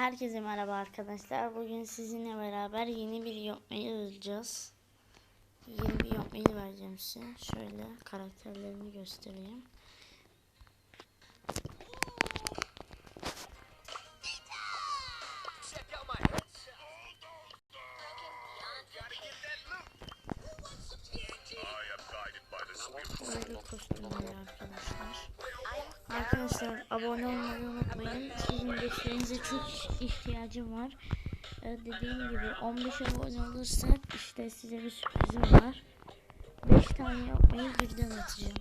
Herkese merhaba arkadaşlar. Bugün sizinle beraber yeni bir yapmayı alacağız. Yeni bir yapmayı vereceğim size. Şöyle karakterlerini göstereyim. Böyle kostümler arkadaşlar. Arkadaşlar abone olmayı unutmayın. Sizin desteğinize çok ihtiyacım var. Ee, dediğim gibi 15 abone olursak işte size bir sürprizim var. 5 tane yapmayı birden atacağım.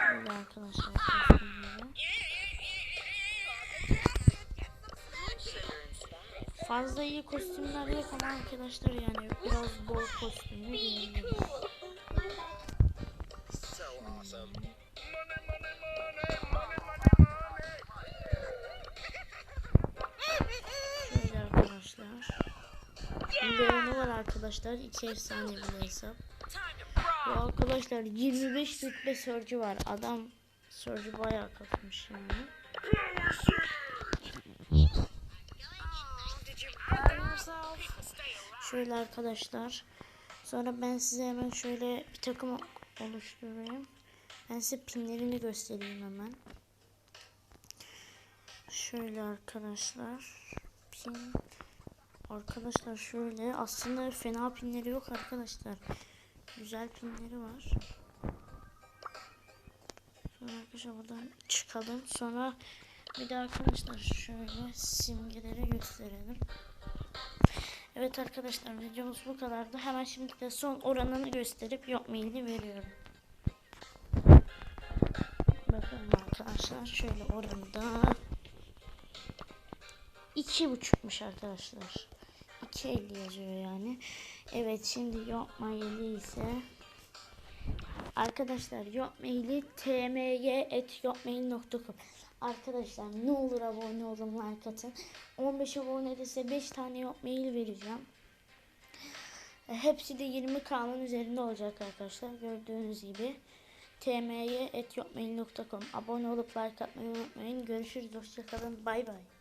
Böyle arkadaşlar. Fazla iyi kostümler yok ama arkadaşlar yani biraz bol kostümlü diyebiliriz. So awesome. Şöyle arkadaşlar. Leonu var arkadaşlar. İki efsane bir hesap. Bu arkadaşlar 25 rütbe sörcü var. Adam sörcü bayağı kasmış yani. Şöyle arkadaşlar. Sonra ben size hemen şöyle bir takım oluşturayım. Ben size pinlerini göstereyim hemen. Şöyle arkadaşlar. Pin. Arkadaşlar şöyle. Aslında fena pinleri yok arkadaşlar. Güzel pinleri var. Sonra arkadaşlar buradan çıkalım. Sonra bir de arkadaşlar şöyle simgeleri gösterelim. Evet arkadaşlar videomuz bu kadardı. Hemen şimdi de son oranını gösterip yok maili veriyorum. Bakalım arkadaşlar şöyle oranında iki buçukmuş arkadaşlar. 2.50 yazıyor yani. Evet şimdi yok maili ise Arkadaşlar yok maili tmy.yotmail.com Arkadaşlar ne olur abone olun like atın. 15 abone ise 5 tane yok mail vereceğim. Hepsi de 20K'nın üzerinde olacak arkadaşlar. Gördüğünüz gibi tmy.yotmail.com Abone olup like atmayı unutmayın. Görüşürüz. Hoşçakalın. Bay bay.